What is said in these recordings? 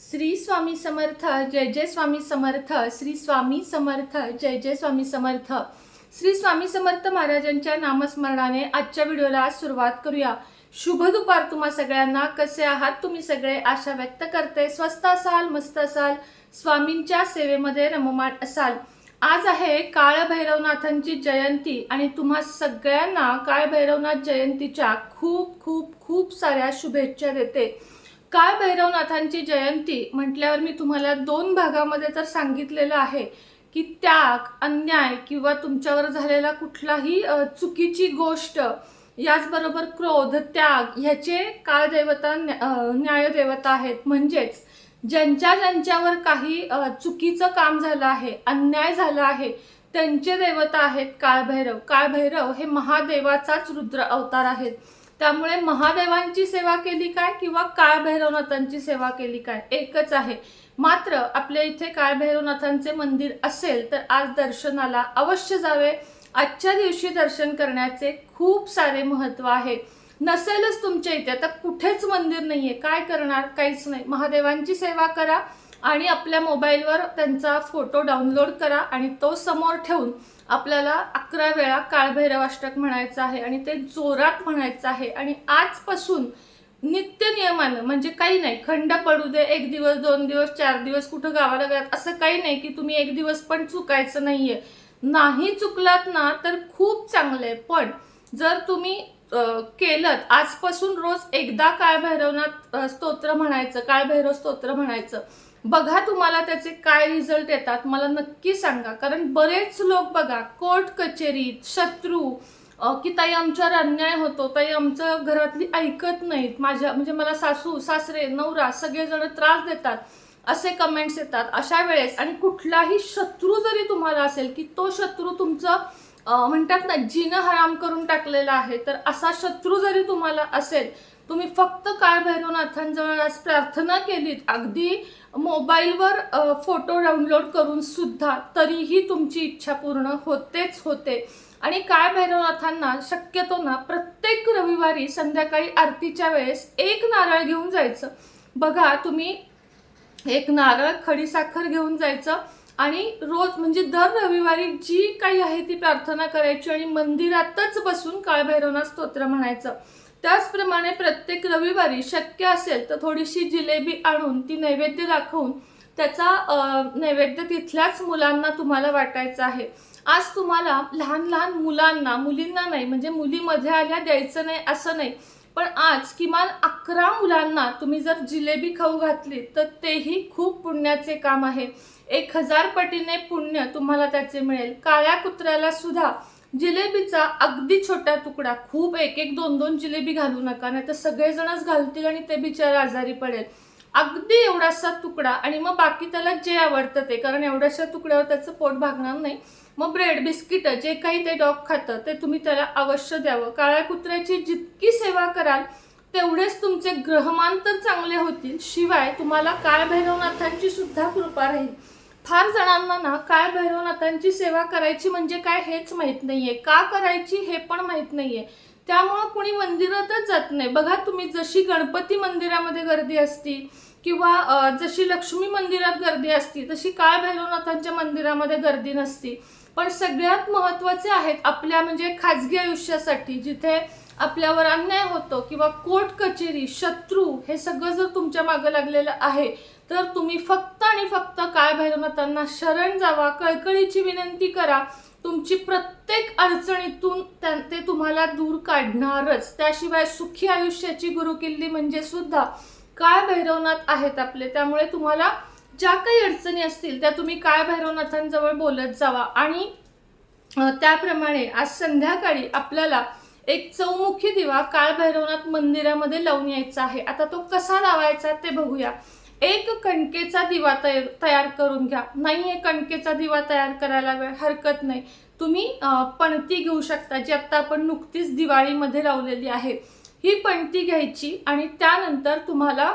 श्री स्वामी समर्थ जय जय स्वामी समर्थ श्री स्वामी समर्थ जय जय स्वामी समर्थ. श्री स्वामी समर्थ महाराजांच्या नामस्मरणाने आजच्या व्हिडिओला सुरुवात करूया. शुभ दुपार तुम्हा सगळ्यांना. कसे आहात तुम्ही सगळे? आशा व्यक्त करते. स्वस्त असाल मस्त असाल स्वामींच्या सेवेमध्ये रममाण असाल. आज आहे काळभैरवनाथांची जयंती आणि तुम्हा सगळ्यांना काळभैरवनाथ जयंतीच्या खूप खूप खूप साऱ्या शुभेच्छा देते. काळ भैरवनाथांची जयंती म्हटल्यावर मी तुम्हाला दोन भागामध्ये तर सांगितलेलं आहे की त्याग अन्याय किंवा तुमच्यावर झालेला कुठलाही चुकीची गोष्ट याचबरोबर क्रोध त्याग ह्याचे काळदेवता न्या- न्यायदेवता आहेत. म्हणजेच ज्यांच्या ज्यांच्यावर काही चुकीचं काम झालं आहे अन्याय झाला आहे त्यांचे देवता आहेत काळभैरव. काळभैरव हे महादेवाचाच रुद्र अवतार आहेत. त्यामुळे महादेवांची सेवा केली काय किंवा काळभैरवनाथांची सेवा केली काय? एकच आहे. मात्र आपल्या इथे काळभैरवनाथांचे मंदिर असेल तर आज दर्शनाला अवश्य जावे. आजच्या दिवशी दर्शन करण्याचे खूप सारे महत्त्व आहे. नसेलच तुमच्या इथे. आता कुठेच मंदिर नाही आहे काय करणार? काहीच नाही. महादेवांची सेवा करा आणि आपल्या मोबाईलवर त्यांचा फोटो डाउनलोड करा आणि तो समोर ठेवून आपल्याला अकरा वेळा काळभैरव अष्टक म्हणायचं आहे आणि ते जोरात म्हणायचं आहे. आणि आजपासून नित्य नियमानं म्हणजे काही नाही खंड पडू दे एक दिवस दोन दिवस चार दिवस कुठं गावाला गेलात असं काही नाही की तुम्ही एक दिवस पण चुकायचं नाहीये. नाही चुकलात ना तर खूप चांगलं आहे. पण जर तुम्ही केलं आजपासून रोज एकदा काय भैरवनाथ स्तोत्र म्हणायचं काय भैरव स्तोत्र म्हणायचं बघा तुम्हाला त्याचे काय रिझल्ट येतात. मला नक्की सांगा. कारण बरेच लोक बघा कोर्ट कचेरीत शत्रू की ताई आमच्यावर अन्याय होतो ताई आमचं घरातली ऐकत नाहीत. माझ्या म्हणजे मला सासू सासरे नवरा सगळेजण त्रास देतात. असे कमेंट्स येतात अशा वेळेस. आणि कुठलाही शत्रू जरी तुम्हाला असेल की तो शत्रू तुमचं म्हणतात ना जिनं हराम करून टाकलेला आहे तर असा शत्रू जरी तुम्हाला असेल तुम्ही फक्त काळ भैरवनाथांजवळ आज प्रार्थना केलीत. अगदी मोबाईलवर फोटो डाउनलोड करून सुद्धा तरीही तुमची इच्छा पूर्ण होतेच होते. आणि काय भैरवनाथांना शक्यतो ना प्रत्येक रविवारी संध्याकाळी आरतीच्या वेळेस एक नारळ घेऊन जायचं. बघा तुम्ही एक नारळ खडीसाखर घेऊन जायचं. आणि रोज म्हणजे दर रविवारी जी काही आहे ती प्रार्थना करायची आणि मंदिरातच बसून काळभैरवनाथ स्तोत्र म्हणायचं. त्याचप्रमाणे प्रत्येक रविवारी शक्य असेल तर थोडीशी जिलेबी आणून ती नैवेद्य दाखवून त्याचा नैवेद्य तिथल्याच मुलांना तुम्हाला वाटायचा आहे. आज तुम्हाला लहान लहान मुलांना मुलींना नाही म्हणजे मुलीमध्ये आल्या द्यायचं नाही असं नाही. पण आज किमान अकरा मुलांना तुम्ही जर जिलेबी खाऊ घातली तर तेही खूप पुण्याचे काम आहे. एक हजार पटीने पुण्य तुम्हाला त्याचे मिळेल. काळ्या कुत्र्याला सुद्धा जिलेबीचा अगदी छोटा तुकडा खूप एक एक दोन दोन जिलेबी घालू नका नाही तर सगळेजणच घालतील आणि ते बिचारा आजारी पडेल. अगदी एवढासा तुकडा आणि मग बाकी त्याला जे आवडतं ते कारण एवढ्याशा तुकड्यावर त्याचं पोट भागणार नाही. मग ब्रेड बिस्किट जे काही ते डॉग खातं ते तुम्ही त्याला अवश्य द्यावं. काळ्या कुत्र्याची जितकी सेवा कराल तेवढेच तुमचे ग्रहमान तर चांगले होतील. शिवाय तुम्हाला काळ भैरवनाथांची सुद्धा कृपा राहील. फार जणांना ना काळ भैरवनाथांची सेवा करायची म्हणजे काय हेच माहीत नाहीये. का करायची हे पण माहीत नाहीये. त्यामुळं कुणी मंदिरातच जात नाही. बघा तुम्ही जशी गणपती मंदिरामध्ये गर्दी असती किंवा जशी लक्ष्मी मंदिरात गर्दी असती तशी काळ भैरवनाथांच्या मंदिरामध्ये गर्दी नसती. पण सगळ्यात महत्त्वाचे आहेत आपल्या म्हणजे खाजगी आयुष्यासाठी जिथे आपल्यावर अन्याय होतो किंवा कोर्ट कचेरी शत्रू हे सगळं जर तुमच्या मागं लागलेलं आहे तर तुम्ही फक्त आणि फक्त काय भैरवनाथांना शरण जावा कळकळीची विनंती करा. तुमची प्रत्येक अडचणीतून ते तुम्हाला दूर काढणारच. त्याशिवाय सुखी आयुष्याची गुरुकिल्ली म्हणजे सुद्धा काय भैरवनाथ आहेत आपले. त्यामुळे तुम्हाला ज्या काही अडचणी असतील त्या तुम्ही काळ भैरवनाथांजवळ बोलत जावा. आणि त्याप्रमाणे आज संध्याकाळी आपल्याला एक चौमुखी दिवा काळ भैरवनाथ मंदिरामध्ये लावून यायचा आहे. आता तो कसा लावायचा ते बघूया. एक कणकेचा दिवा तयार तयार करून घ्या. नाही आहे कणकेचा दिवा तयार करायला वेळ हरकत नाही. तुम्ही पणती घेऊ शकता जी आत्ता आपण नुकतीच दिवाळीमध्ये लावलेली आहे. ही पणती घ्यायची आणि त्यानंतर तुम्हाला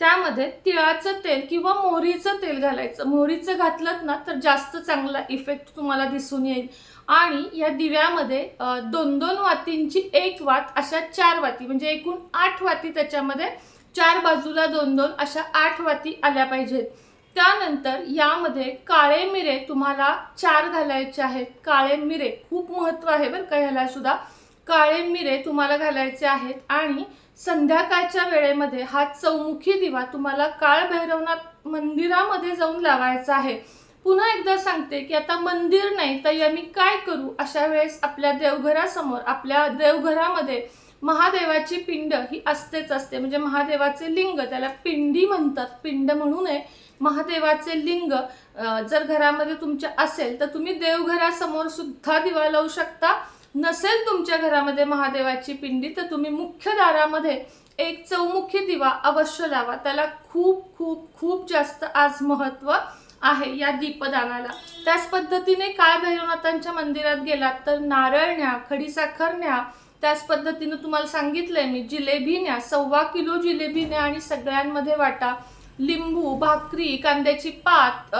त्यामध्ये तिळाचं तेल किंवा मोहरीचं तेल घालायचं. मोहरीचं घातलं ना तर जास्त चांगला इफेक्ट तुम्हाला दिसून येईल. आणि या दिव्यामध्ये दोन दोन वातींची एक वात अशा चार वाती म्हणजे एकूण आठ वाती त्याच्यामध्ये चार बाजूला दोन दोन अशा आठ वाती आल्या पाहिजेत. त्यानंतर यामध्ये काळे मिरे तुम्हाला चार घालायचे आहेत. काळे मिरे खूप महत्त्व आहे बरं का ह्याला सुद्धा. काळे मिरे तुम्हाला घालायचे आहेत आणि संध्याकाळच्या वेळेमध्ये हा चौमुखी दिवा तुम्हाला काळभैरवनाथ मंदिरामध्ये जाऊन लावायचा आहे. पुन्हा एकदा सांगते की आता मंदिर नाही तर आम्ही काय करू? अशा वेळेस आपल्या देवघरासमोर आपल्या देवघरामध्ये महादेवाची पिंड ही असतेच असते. म्हणजे महादेवाचे लिंग त्याला पिंडी म्हणतात. पिंड म्हणू नये महादेवाचे लिंग जर घरामध्ये तुमच्या असेल तर तुम्ही देवघरासमोर सुद्धा दिवा लावू शकता. नसेल तुमच्या घरामध्ये महादेवाची पिंडी तर तुम्ही मुख्य दारामध्ये एक चौमुखी दिवा अवश्य लावा. त्याला खूप खूप खूप जास्त आज महत्त्व आहे या दीपदानाला. त्याच पद्धतीने काळ भैरवनाथांच्या मंदिरात गेलात तर नारळ न्या खडीसाखर न्या. त्याच पद्धतीनं तुम्हाला सांगितलंय मी जिलेबी न्या सव्वा किलो जिलेबी न्या आणि सगळ्यांमध्ये वाटा. लिंबू भाकरी कांद्याची पात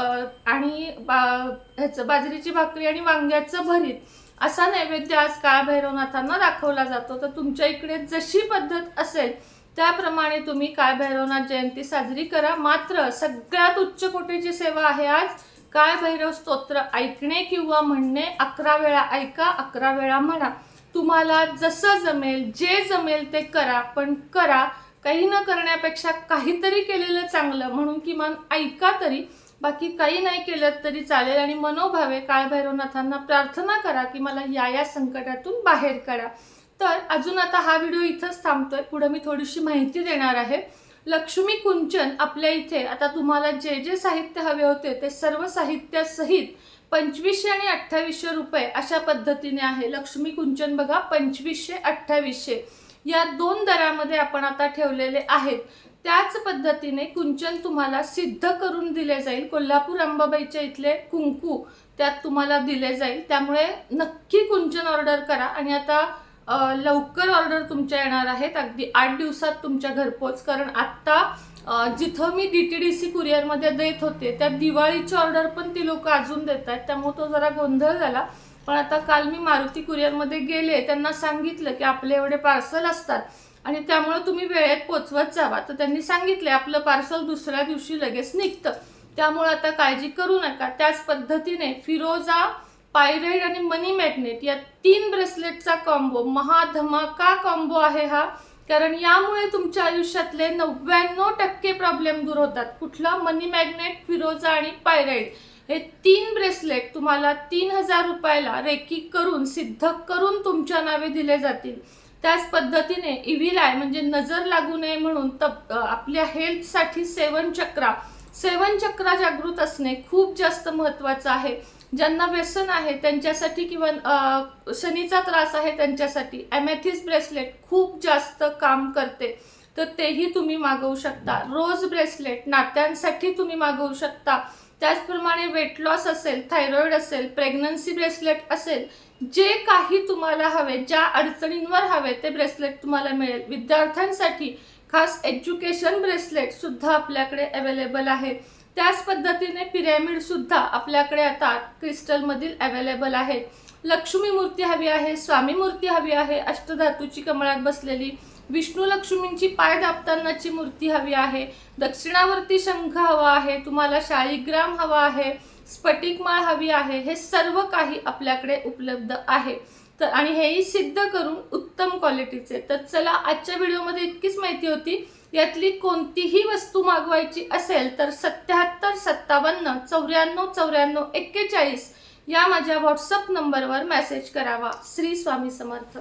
आणि बा- ह्याचं बाजरीची भाकरी आणि वांग्याचं भरीत. असा नैवेद्य आज काळभैरवनाथांना दाखवला जातो. तर तुमच्या इकडे जशी पद्धत असेल त्याप्रमाणे तुम्ही काळभैरवनाथ जयंती साजरी करा. मात्र सगळ्यात उच्च कोटीची सेवा आहे आज काळभैरव स्तोत्र. ऐकणे किंवा म्हणणे अकरा वेळा ऐका अकरा वेळा म्हणा. तुम्हाला जसं जमेल जे जमेल ते करा. पण करा काही न करण्यापेक्षा काहीतरी केलेलं चांगलं. म्हणून किमान ऐका तरी. बाकी काही नाही केलं तरी चालेल आणि मनोभावे काळभैरवनाथांना प्रार्थना करा की मला या या संकटातून बाहेर काढा. तर अजून आता हा व्हिडिओ इथंच थांबतोय. पुढं मी थोडीशी माहिती देणार आहे. लक्ष्मी कुंचन आपल्या इथे आता तुम्हाला जे जे साहित्य हवे होते ते सर्व साहित्यासहित पंचवीसशे आणि अठ्ठावीसशे रुपये अशा पद्धतीने आहे. लक्ष्मी कुंचन बघा पंचवीसशे अठ्ठावीसशे. या दोन दरामध्ये आपण आता ठेवलेले आहेत. त्याच पद्धतीने कुंचन तुम्हाला सिद्ध करून दिले जाईल. कोल्हापूर अंबाबाईच्या इथले कुंकू त्यात तुम्हाला दिले जाईल. त्यामुळे नक्की कुंचन ऑर्डर करा. आणि आता लवकर ऑर्डर तुमच्या येणार आहेत. अगदी आठ दिवसात तुमच्या घरपोच कारण आत्ता जिथं मी डी टी डी सी कुरिअरमध्ये देत होते त्या दिवाळीची ऑर्डर पण ती लोक अजून देत आहेत. त्यामुळे तो जरा गोंधळ झाला. पण आता काल मी मारुती कुरिअरमध्ये गेले. त्यांना सांगितलं की आपले एवढे पार्सल असतात. आणि त्यामुळे तुम्ही वेळेत पोचवत जावा. तर त्यांनी सांगितले आपलं पार्सल दुसऱ्या दिवशी लगेच निघतं. त्यामुळे आता काळजी करू नका. त्याच पद्धतीने फिरोजा पायराईड आणि मनी मॅग्नेट या तीन ब्रेसलेटचा कॉम्बो महाधमाका कॉम्बो आहे हा. कारण यामुळे तुमच्या आयुष्यातले नव्याण्णव टक्के प्रॉब्लेम दूर होतात. कुठला? मनी मॅग्नेट फिरोजा आणि पायराईड हे तीन ब्रेसलेट तुम्हाला तीन हजार रुपयाला रेकी करून सिद्ध करून तुमच्या नावे दिले जातील. त्याच पद्धतीने इव्हिल आय म्हणजे नजर लागू नये म्हणून तप आपल्या हेल्थसाठी सेवन चक्रा सेवन चक्रा जागृत असणे खूप जास्त महत्त्वाचं आहे. ज्यांना व्यसन आहे त्यांच्यासाठी किंवा शनीचा त्रास आहे त्यांच्यासाठी ॲमॅथिस ब्रेसलेट खूप जास्त काम करते. तर तेही तुम्ही मागवू शकता. रोज ब्रेसलेट नात्यांसाठी तुम्ही मागवू शकता. त्याचप्रमाणे वेट लॉस असेल थायरॉईड असेल प्रेग्नन्सी ब्रेसलेट असेल जे काही तुम्हाला हवे ज्या अडचणींवर हवे ते ब्रेसलेट तुम्हाला मिळेल. विद्यार्थ्यांसाठी खास एज्युकेशन ब्रेसलेटसुद्धा आपल्याकडे अवेलेबल आहे. त्याच पद्धतीने पिरॅमिडसुद्धा आपल्याकडे आता क्रिस्टलमधील अवेलेबल आहेत लक्ष्मी मूर्ती हवी आहे स्वामी मूर्ती हवी आहे अष्टधातूची कमळात बसलेली विष्णू लक्ष्मींची पाय दाबतानाची मूर्ती हवी आहे. दक्षिणावर्ती शंख हवा आहे. तुम्हाला शाळीग्राम हवा आहे. स्फटिकमाळ हवी आहे. हे सर्व काही आपल्याकडे उपलब्ध आहे. तर आणि हेही सिद्ध करून उत्तम क्वालिटीचे तर चला आजच्या व्हिडिओमध्ये इतकीच माहिती होती. यातली कोणतीही वस्तू मागवायची असेल तर सत्याहत्तर सत्तावन्न चौऱ्याण्णव चौऱ्याण्णव एक्केचाळीस या माझ्या व्हॉट्सअप नंबरवर मेसेज करावा. श्री स्वामी समर्थ.